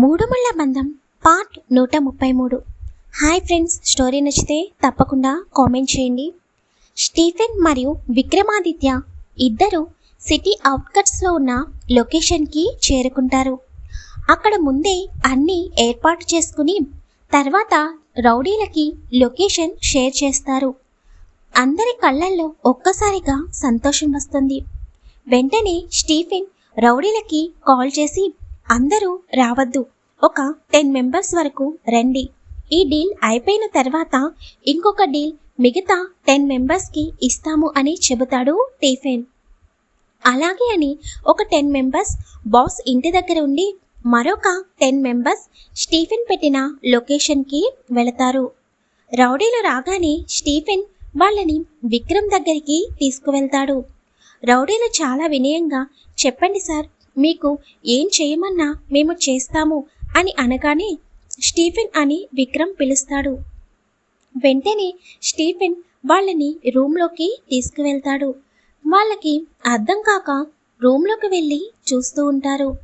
మూడు ముళ్ళ బంధం పార్ట్ నూట ముప్పై మూడు. హాయ్ ఫ్రెండ్స్ స్టోరీ నచ్చితే తప్పకుండా కామెంట్ చేయండి. స్టీఫెన్ మరియు విక్రమాదిత్య ఇద్దరు సిటీ అవుట్కట్స్లో ఉన్న లొకేషన్కి చేరుకుంటారు. అక్కడ ముందే అన్నీ ఏర్పాటు చేసుకుని తర్వాత రౌడీలకి లొకేషన్ షేర్ చేస్తారు. అందరి కళ్ళల్లో ఒక్కసారిగా సంతోషం వస్తుంది. వెంటనే స్టీఫెన్ రౌడీలకి కాల్ చేసి అందరూ రావద్దు. ఒక టెన్ మెంబర్స్ వరకు రండి. ఈ డీల్ అయిపోయిన తర్వాత ఇంకొక డీల్ మిగతా టెన్ మెంబర్స్కి ఇస్తాము అని చెబుతాడు టీఫెన్. అలాగే అని ఒక టెన్ మెంబర్స్ బాస్ ఇంటి దగ్గర ఉండి మరొక టెన్ మెంబర్స్ స్టీఫెన్ పెట్టిన లొకేషన్కి వెళతారు. రౌడీలు రాగానే స్టీఫెన్ వాళ్ళని విక్రమ్ దగ్గరికి తీసుకువెళ్తాడు. రౌడీలు చాలా వినయంగా చెప్పండి సార్ మీకు ఏం చేయమన్నా మేము చేస్తాము అని అనగానే స్టీఫెన్ అని విక్రమ్ పిలుస్తాడు. వెంటనే స్టీఫెన్ వాళ్ళని రూమ్లోకి తీసుకువెళ్తాడు. వాళ్ళకి అర్థం కాక రూమ్లోకి వెళ్ళి చూస్తూ ఉంటారు.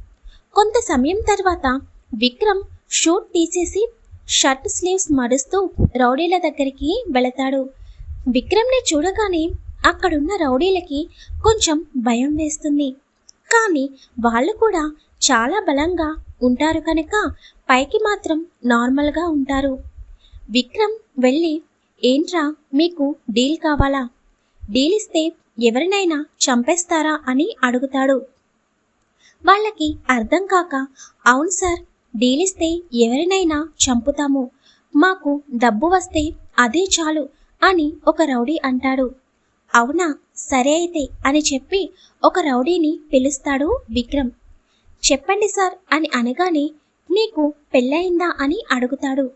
కొంత సమయం తర్వాత విక్రమ్ షూట్ తీసేసి షర్ట్ స్లీవ్స్ మడుస్తూ రౌడీల దగ్గరికి వెళతాడు. విక్రమ్ని చూడగానే అక్కడున్న రౌడీలకి కొంచెం భయం వేస్తుంది. కానీ వాళ్ళు కూడా చాలా బలంగా ఉంటారు కనుక పైకి మాత్రం నార్మల్గా ఉంటారు. విక్రమ్ వెళ్ళి ఏంట్రా మీకు డీల్ కావాలా? డీల్ ఇస్తే ఎవరినైనా చంపేస్తారా? అని అడుగుతాడు. వాళ్ళకి అర్థం కాక అవును సార్ డీల్ ఇస్తే ఎవరినైనా చంపుతాము. మాకు డబ్బు వస్తే అదే చాలు అని ఒక రౌడీ అంటాడు. అవునా? సరే అయితే అని చెప్పి ఒక రౌడీని పిలుస్తాడు విక్రమ్. చెప్పండి సార్ అని అనగానే నీకు పెళ్ళయిందా అని అడుగుతాడు.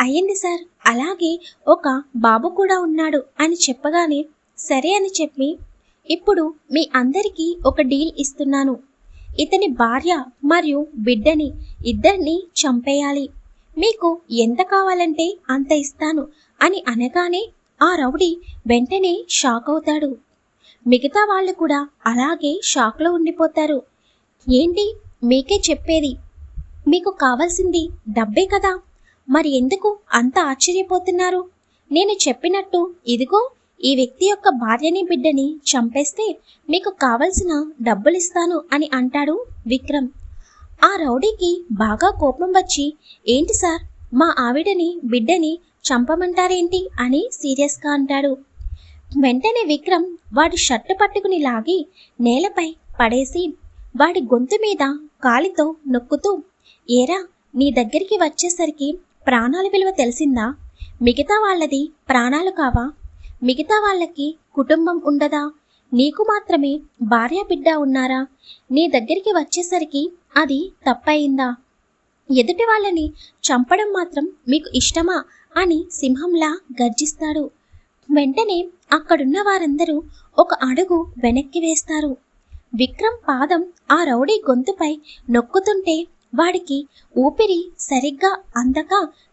అయ్యింది సార్ అలాగే ఒక బాబు కూడా ఉన్నాడు అని చెప్పగానే సరే అని చెప్పి ఇప్పుడు మీ అందరికీ ఒక డీల్ ఇస్తున్నాను. ఇతని భార్య మరియు బిడ్డని ఇద్దరిని చంపేయాలి. మీకు ఎంత కావాలంటే అంత ఇస్తాను అని అనగానే ఆ రౌడీ వెంటనే షాక్ అవుతాడు. మిగతా వాళ్ళు కూడా అలాగే షాక్లో ఉండిపోతారు. ఏంటి? మీకే చెప్పేది. మీకు కావాల్సింది డబ్బే కదా. మరి ఎందుకు అంత ఆశ్చర్యపోతున్నారు? నేను చెప్పినట్టు ఇదిగో ఈ వ్యక్తి యొక్క భార్యని బిడ్డని చంపేస్తే మీకు కావలసిన డబ్బులిస్తాను అని అంటాడు విక్రమ్. ఆ రౌడీకి బాగా కోపం వచ్చి ఏంటి సార్? మా ఆవిడని బిడ్డని చంపమంటారేంటి? అని సీరియస్గా అంటాడు. వెంటనే విక్రమ్ వాడి షర్టు పట్టుకుని లాగి నేలపై పడేసి వాడి గొంతు మీద కాలితో నొక్కుతూ ఏరా నీ దగ్గరికి వచ్చేసరికి ప్రాణాల విలువ తెలిసిందా? మిగతా వాళ్ళది ప్రాణాలు కావా? మిగతా వాళ్ళకి కుటుంబం ఉండదా? నీకు మాత్రమే భార్య బిడ్డ ఉన్నారా? నీ దగ్గరికి వచ్చేసరికి అది తప్పయిందా? ఎదుటి వాళ్ళని చంపడం మాత్రం మీకు ఇష్టమా? అని సింహంలా గర్జిస్తాడు. వెంటనే అక్కడున్న వారందరూ ఒక అడుగు వెనక్కి వేస్తారు. విక్రమ్ పాదం ఆ రౌడీ గొంతుపై నొక్కుతుంటే వాడికి ఊపిరి సరిగ్గా అందక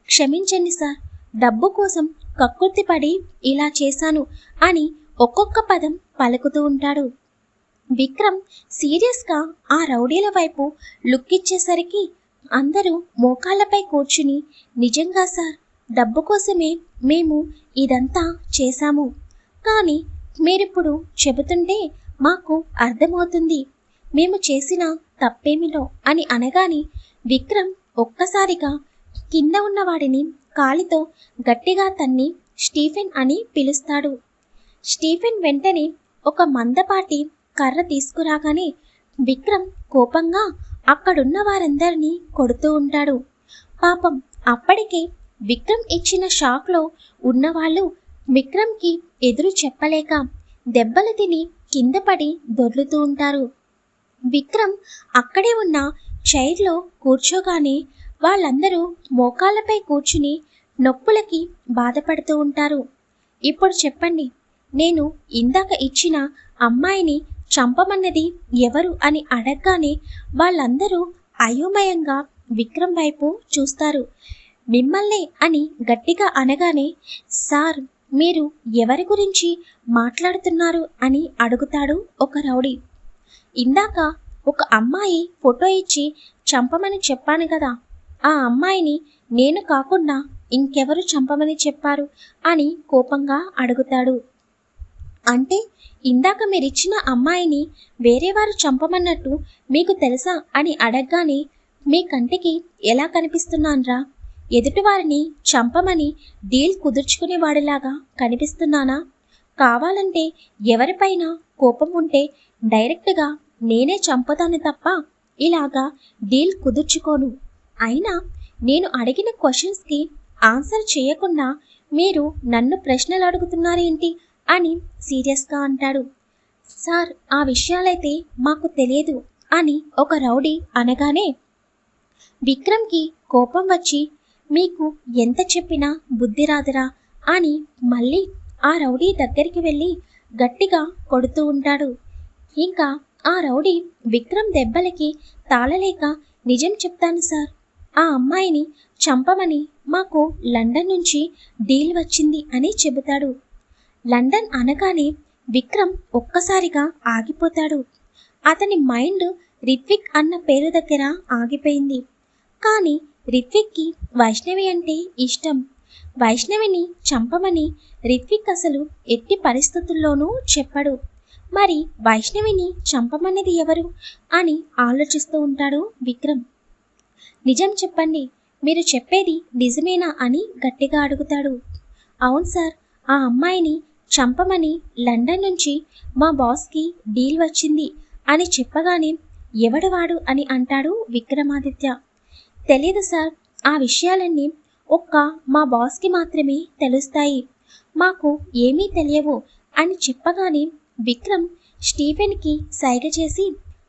క్షమించండి సార్ డబ్బు కోసం కక్కుర్తిపడి ఇలా చేశాను అని ఒక్కొక్క పదం పలుకుతూ ఉంటాడు. విక్రమ్ సీరియస్గా ఆ రౌడీల వైపు లుక్ ఇచ్చేసరికి అందరూ మోకాళ్ళపై కూర్చుని నిజంగా సార్ డబ్బు కోసమే మేము ఇదంతా చేశాము. కానీ మీరిప్పుడు చెబుతుంటే మాకు అర్థమవుతుంది. మేము చేసిన తప్పేమిలో అని అనగానే విక్రమ్ ఒక్కసారిగా కింద ఉన్నవాడిని కాలితో గట్టిగా తన్ని స్టీఫెన్ అని పిలుస్తాడు. స్టీఫెన్ వెంటనే ఒక మందపాటి కర్ర తీసుకురాగానే విక్రమ్ కోపంగా అక్కడున్న వారందరినీ కొడుతూ ఉంటాడు. పాపం అప్పటికే విక్రమ్ ఇచ్చిన షాక్లో ఉన్నవాళ్ళు విక్రమ్కి ఎదురు చెప్పలేక దెబ్బలు తిని కింద పడి దొర్లుతూ ఉంటారు. విక్రమ్ అక్కడే ఉన్న చైర్లో కూర్చోగానే వాళ్ళందరూ మోకాళ్ళపై కూర్చుని నొప్పులకి బాధపడుతూ ఉంటారు. ఇప్పుడు చెప్పండి నేను ఇందాక ఇచ్చిన అమ్మాయిని చంపమన్నది ఎవరు? అని అడగగానే వాళ్ళందరూ అయోమయంగా విక్రమ్ వైపు చూస్తారు. మిమ్మల్నే అని గట్టిగా అనగానే సార్ మీరు ఎవరి గురించి మాట్లాడుతున్నారు అని అడుగుతాడు ఒక రౌడీ. ఇందాక ఒక అమ్మాయి ఫోటో ఇచ్చి చంపమని చెప్పాను కదా. ఆ అమ్మాయిని నేను కాకుండా ఇంకెవరు చంపమని చెప్పారు అని కోపంగా అడుగుతాడు. అంటే ఇందాక మీరిచ్చిన అమ్మాయిని వేరేవారు చంపమన్నట్టు మీకు తెలుసా అని అడగగానే మీ కంటికి ఎలా కనిపిస్తున్నాన్రా? ఎదుటివారిని చంపమని డీల్ కుదుర్చుకునేవాడిలాగా కనిపిస్తున్నానా? కావాలంటే ఎవరిపైన కోపం ఉంటే డైరెక్ట్గా నేనే చంపుతాను తప్ప ఇలాగా డీల్ కుదుర్చుకోను. అయినా నేను అడిగిన క్వశ్చన్స్కి ఆన్సర్ చేయకుండా మీరు నన్ను ప్రశ్నలు అడుగుతున్నారేంటి అని సీరియస్గా అంటాడు. సార్ ఆ విషయాలైతే మాకు తెలియదు అని ఒక రౌడీ అనగానే విక్రమ్కి కోపం వచ్చి మీకు ఎంత చెప్పినా బుద్ధి రాదురా అని మళ్ళీ ఆ రౌడీ దగ్గరికి వెళ్ళి గట్టిగా కొడుతూ ఉంటాడు. ఇంకా ఆ రౌడీ విక్రమ్ దెబ్బలకి తాళలేక నిజం చెప్తాను సార్. ఆ అమ్మాయిని చంపమని మాకు లండన్ నుంచి డీల్ వచ్చింది అని చెబుతాడు. లండన్ అనగానే విక్రమ్ ఒక్కసారిగా ఆగిపోతాడు. అతని మైండ్ రిత్విక్ అన్న పేరు దగ్గర ఆగిపోయింది. కానీ రిత్విక్కి వైష్ణవి అంటే ఇష్టం. వైష్ణవిని చంపమని రిత్విక్ అసలు ఎట్టి పరిస్థితుల్లోనూ చెప్పడు. మరి వైష్ణవిని చంపమన్నది ఎవరు అని ఆలోచిస్తూ ఉంటాడు విక్రమ్. నిజం చెప్పండి మీరు చెప్పేది నిజమేనా అని గట్టిగా అడుగుతాడు. అవును సార్ ఆ అమ్మాయిని చంపమని లండన్ నుంచి మా బాస్కి డీల్ వచ్చింది అని చెప్పగానే ఎవడవాడు అని అంటాడు విక్రమాదిత్య. తెలియదు సార్. ఆ విషయాలన్నీ ఒక్క మా బాస్కి మాత్రమే తెలుస్తాయి. మాకు ఏమీ తెలియవు అని చెప్పగానే విక్రమ్ స్టీఫెన్కి సైగ చేసి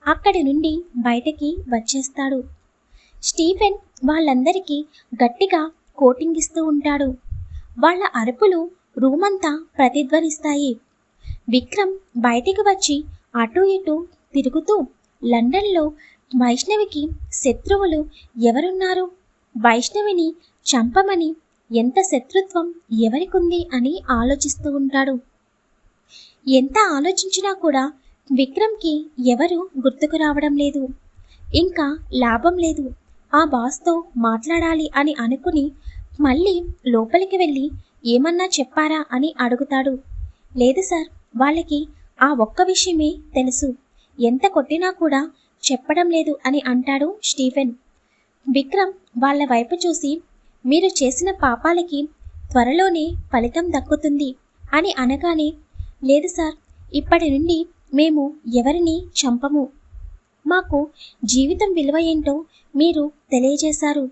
అక్కడి నుండి బయటకి వచ్చేస్తాడు. స్టీఫెన్ వాళ్ళందరికీ గట్టిగా కోటింగ్ ఇస్తూ ఉంటాడు. వాళ్ళ అరుపులు రూమంతా ప్రతిధ్వనిస్తాయి. విక్రమ్ బయటికి వచ్చి అటు ఇటు తిరుగుతూ లండన్లో వైష్ణవికి శత్రువులు ఎవరున్నారు? వైష్ణవిని చంపమని ఎంత శత్రుత్వం ఎవరికుంది అని ఆలోచిస్తూ ఉంటాడు. ఎంత ఆలోచించినా కూడా విక్రమ్కి ఎవరు గుర్తుకు రావడం లేదు. ఇంకా లాభం లేదు. ఆ బాస్తో మాట్లాడాలి అని అనుకుని మళ్ళీ లోపలికి వెళ్ళి ఏమన్నా చెప్పారా అని అడుగుతాడు. లేదు సార్ వాళ్ళకి ఆ ఒక్క విషయమే తెలుసు. ఎంత కొట్టినా కూడా చెప్పడం లేదు అని అంటాడు స్టీఫెన్. విక్రమ్ వాళ్ళ వైపు చూసి మీరు చేసిన పాపాలకి త్వరలోనే ఫలితం దక్కుతుంది అని అనగానే లేదు సార్ ఇప్పటి నుండి మేము ఎవరిని చంపము. మాకు జీవితం విలువ ఏంటో మీరు తెలియజేశారు.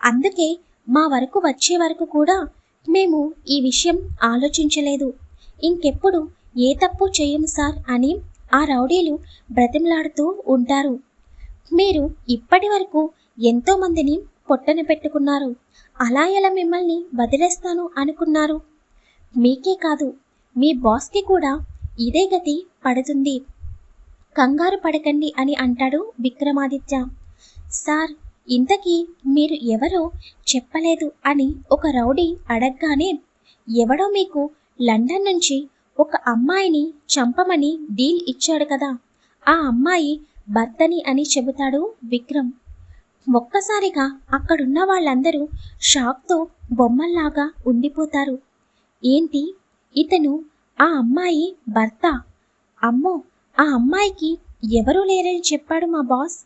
అందుకే మా వరకు వచ్చే వరకు కూడా మేము ఈ విషయం ఆలోచించలేదు. ఇంకెప్పుడు ఏ తప్పు చేయము సార్ అని ఆ రౌడీలు బ్రతిమలాడుతూ ఉంటారు. మీరు ఇప్పటి వరకు ఎంతోమందిని పొట్టన పెట్టుకున్నారు. అలా ఎలా మిమ్మల్ని వదిలేస్తాను అనుకున్నారు? మీకే కాదు మీ బాస్కి కూడా ఇదే గతి పడుతుంది. కంగారు పడకండి అని అంటాడు విక్రమాదిత్య. సార్ ఇంతకీ మీరు ఎవరో చెప్పలేదు అని ఒక రౌడీ అడగగానే ఎవడో మీకు లండన్ నుంచి ఒక అమ్మాయిని చంపమని డీల్ ఇచ్చాడు కదా. ఆ అమ్మాయి భర్తని అని చెబుతాడు విక్రమ్. ఒక్కసారిగా అక్కడున్న వాళ్ళందరూ షాక్తో బొమ్మల్లాగా ఉండిపోతారు. ఏంటి? ఇతను ఆ అమ్మాయి భర్త? అమ్మో ఆ అమ్మాయికి ఎవరూ లేరని చెప్పాడు మా బాస్.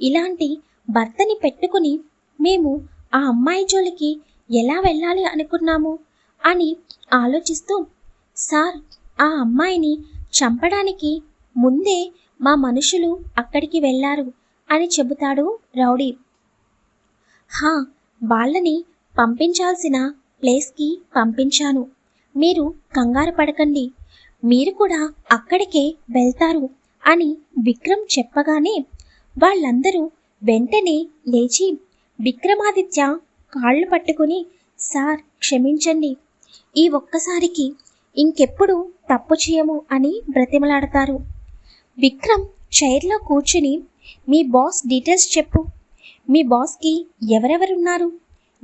ఇలాంటి భర్తని పెట్టుకుని మేము ఆ అమ్మాయి జోలికి ఎలా వెళ్ళాలి అనుకున్నాము అని ఆలోచిస్తూ సార్ ఆ అమ్మాయిని చంపడానికి ముందే మా మనుషులు అక్కడికి వెళ్ళారు అని చెబుతాడు రౌడీ. హా వాళ్ళని పంపించాల్సిన ప్లేస్కి పంపించాను. మీరు కంగారు పడకండి. మీరు కూడా అక్కడికే వెళ్తారు అని విక్రమ్ చెప్పగానే వాళ్ళందరూ వెంటనే లేచి విక్రమాదిత్య కాళ్ళు పట్టుకుని సార్ క్షమించండి. ఈ ఒక్కసారికి ఇంకెప్పుడు తప్పు చేయము అని బ్రతిమలాడతారు. విక్రమ్ చైర్లో కూర్చుని మీ బాస్ డీటెయిల్స్ చెప్పు. మీ బాస్కి ఎవరెవరున్నారు?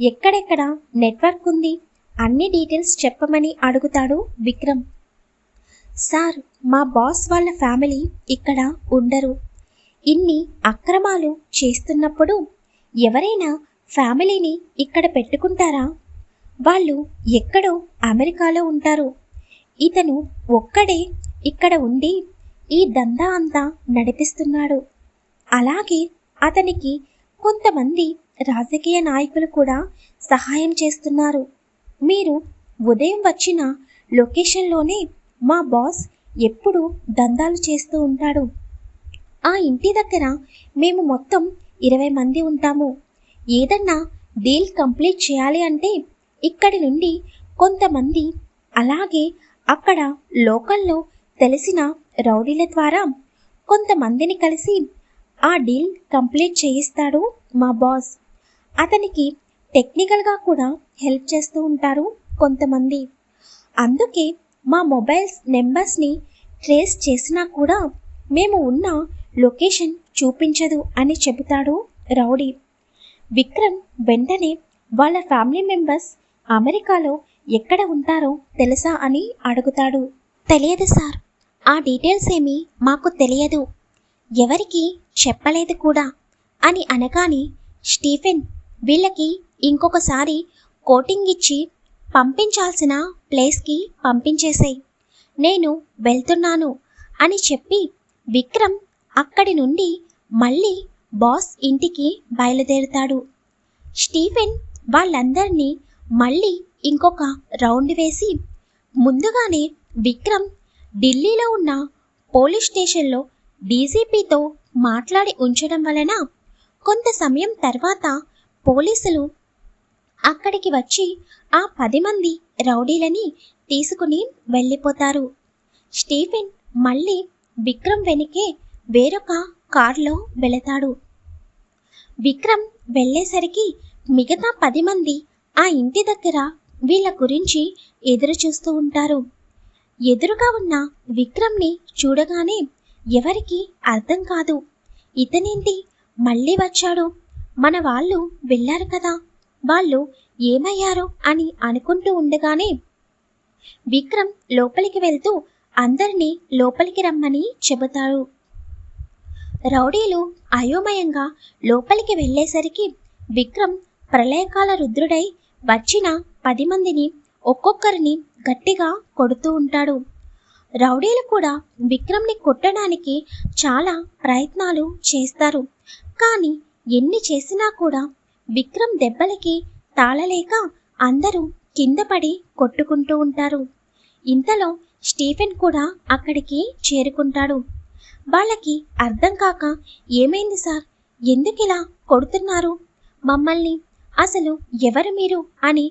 ఎక్కడెక్కడ నెట్వర్క్ ఉంది? అన్ని డీటెయిల్స్ చెప్పమని అడుగుతాడు విక్రమ్. సార్ మా బాస్ వాళ్ళ ఫ్యామిలీ ఇక్కడ ఉండరు. ఇన్ని అక్రమాలు చేస్తున్నప్పుడు ఎవరైనా ఫ్యామిలీని ఇక్కడ పెట్టుకుంటారా? వాళ్ళు ఎక్కడో అమెరికాలో ఉంటారు. ఇతను ఒక్కడే ఇక్కడ ఉండి ఈ దందా అంతా నడిపిస్తున్నాడు. అలాగే అతనికి కొంతమంది రాజకీయ నాయకులు కూడా సహాయం చేస్తున్నారు. మీరు ఉదయం వచ్చిన లొకేషన్లోనే మా బాస్ ఎప్పుడు దందాలు చేస్తూ ఉంటాడు. ఆ ఇంటి దగ్గర మేము మొత్తం ఇరవై మంది ఉంటాము. ఏదన్నా డీల్ కంప్లీట్ చేయాలి అంటే ఇక్కడి నుండి కొంతమంది అలాగే అక్కడ లోకల్లో తెలిసిన రౌడీల ద్వారా కొంతమందిని కలిసి ఆ డీల్ కంప్లీట్ చేయిస్తాడు మా బాస్. అతనికి టెక్నికల్గా కూడా హెల్ప్ చేస్తూ ఉంటారు కొంతమంది. అందుకే మా మొబైల్స్ నెంబర్స్ని ట్రేస్ చేసినా కూడా మేము ఉన్న లొకేషన్ చూపించదు అని చెబుతాడు రౌడీ. విక్రమ్ వెంటనే వాళ్ళ ఫ్యామిలీ మెంబర్స్ అమెరికాలో ఎక్కడ ఉంటారో తెలుసా అని అడుగుతాడు. తెలియదు సార్. ఆ డీటెయిల్స్ ఏమీ మాకు తెలియదు. ఎవరికి చెప్పలేదు కూడా అని అనగానే స్టీఫెన్ వీళ్ళకి ఇంకొకసారి కోటింగ్ ఇచ్చి పంపించాల్సిన ప్లేస్కి పంపించేసేయ్. నేను వెళ్తున్నాను అని చెప్పి విక్రమ్ అక్కడి నుండి మళ్ళీ బాస్ ఇంటికి బయలుదేరుతాడు. స్టీఫెన్ వాళ్ళందరినీ మళ్ళీ ఇంకొక రౌండ్ వేసి ముందుగానే విక్రమ్ ఢిల్లీలో ఉన్న పోలీస్ స్టేషన్లో డీజీపీతో మాట్లాడి ఉంచడం వలన కొంత సమయం తర్వాత పోలీసులు అక్కడికి వచ్చి ఆ పది మంది రౌడీలని తీసుకుని వెళ్ళిపోతారు. స్టీఫెన్ మళ్ళీ విక్రమ్ వెనుకే వేరొక కారులో వెళతాడు. విక్రమ్ వెళ్ళేసరికి మిగతా పది మంది ఆ ఇంటి దగ్గర వీళ్ళ గురించి ఎదురు చూస్తూ ఉంటారు. ఎదురుగా ఉన్న విక్రమ్ని చూడగానే ఎవరికి అర్థం కాదు. ఇతనేంటి? మళ్ళీ వచ్చాడు. మన వాళ్ళు వెళ్ళారు కదా. వాళ్ళు ఏమయ్యారు అని అనుకుంటూ ఉండగానే విక్రమ్ లోపలికి వెళ్తూ అందరినీ లోపలికి రమ్మని చెబుతాడు. రౌడీలు అయోమయంగా లోపలికి వెళ్ళేసరికి విక్రమ్ ప్రళయకాల రుద్రుడై వచ్చిన పది మందిని ఒక్కొక్కరిని గట్టిగా కొడుతూ ఉంటాడు. రౌడీలు కూడా విక్రమ్ని కొట్టడానికి చాలా ప్రయత్నాలు చేస్తారు. కానీ ఎన్ని చేసినా కూడా విక్రమ్ దెబ్బలకి తాళలేక అందరూ కింద పడి కొట్టుకుంటూ ఉంటారు. ఇంతలో స్టీఫెన్ కూడా అక్కడికి చేరుకుంటాడు. వాళ్ళకి అర్థం కాక ఏమైంది సార్? ఎందుకిలా కొడుతున్నారు? మమ్మల్ని అసలు ఎవరు మీరు అని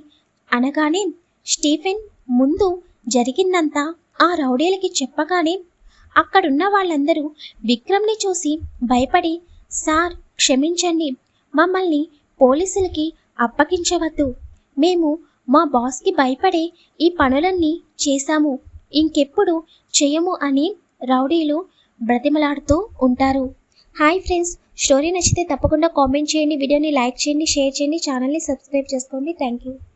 అనగానే స్టీఫెన్ ముందు జరిగిందంతా ఆ రౌడీలకి చెప్పగానే అక్కడున్న వాళ్ళందరూ విక్రమ్ని చూసి భయపడి సార్ క్షమించండి. మమ్మల్ని పోలీసులకి అప్పగించవద్దు. మేము మా బాస్కి భయపడే ఈ పనులన్నీ చేశాము. ఇంకెప్పుడు చేయము అని రౌడీలు బ్రతిమలాడుతూ ఉంటారు. హాయ్ ఫ్రెండ్స్ స్టోరీ నచ్చితే తప్పకుండా కామెంట్ చేయండి వీడియోని లైక్ చేయండి షేర్ చేయండి ఛానల్ని సబ్స్క్రైబ్ చేసుకోండి. Thank you